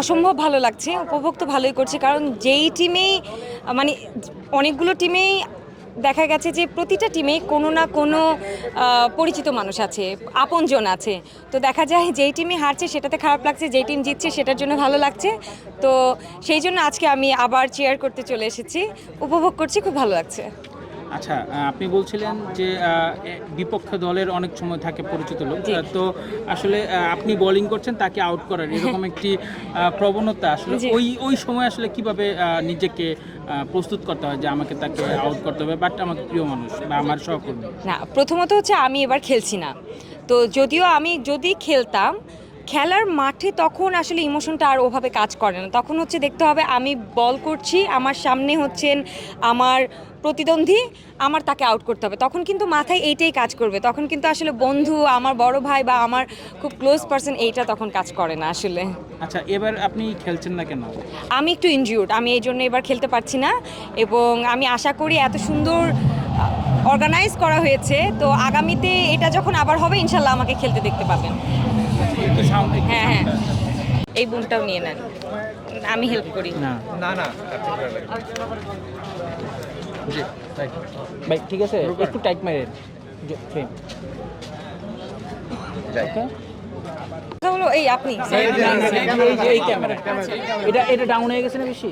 অসম্ভব ভালো লাগছে, উপভোগ তো ভালোই করছে, কারণ যেই টিমেই মানে অনেকগুলো টিমেই দেখা গেছে যে প্রতিটা টিমে কোনো না কোনো পরিচিত মানুষ আছে, আপনজন আছে। তো দেখা যায় যেই টিমে হারছে সেটাতে খারাপ লাগছে, যেই টিম জিতছে সেটার জন্য ভালো লাগছে। তো সেই জন্য আজকে আমি আবার চেয়ার করতে চলে এসেছি, উপভোগ করছি, খুব ভালো লাগছে। আচ্ছা আপনি বলছিলেন যে বিপক্ষ দলের অনেক সময় থাকে পরিচিত লোক। তো আসলে আপনি বোলিং করছেন তাকে আউট করার এরকম একটি প্রবণতা আসলে ওই ওই সময় আসলে কীভাবে নিজেকে প্রস্তুত করতে হয় যে আমাকে তাকে আউট করতে হবে? বাট আমাকে প্রিয় মানুষ বা আমার সহকর্মী। না প্রথমত হচ্ছে আমি এবার খেলছি না। তো যদিও আমি যদি খেলতাম খেলার মাঠে তখন আসলে ইমোশনটা আর ওভাবে কাজ করে না। তখন হচ্ছে দেখতে হবে আমি বল করছি আমার সামনে হচ্ছেন আমার প্রতিদ্বন্দ্বী আমার তাকে আউট করতে হবে। তখন কিন্তু মাথায় এইটাই কাজ করবে। তখন কিন্তু আসলে বন্ধু আমার বড় ভাই বা আমার খুব ক্লোজ পার্সন এইটা তখন কাজ করে না আসলে। আচ্ছা এবার আপনি খেলছেন না কেন? আমি একটু ইনজিউর্ড আমি এই জন্য এবার খেলতে পারছি না। এবং আমি আশা করি এত সুন্দর অর্গানাইজ করা হয়েছে তো আগামীতে এটা যখন আবার হবে ইনশাল্লাহ আমাকে খেলতে দেখতে পাবেন। হ্যাঁ হ্যাঁ। এই বুমটাও নিয়ে নেন। আমি হেল্প করি। না। না না ভাই ঠিক আছে একটু টাইট মেরেন ফ্রেম হলো এই আপনি। এটা এটা ডাউন হয়ে গেছে না বেশি?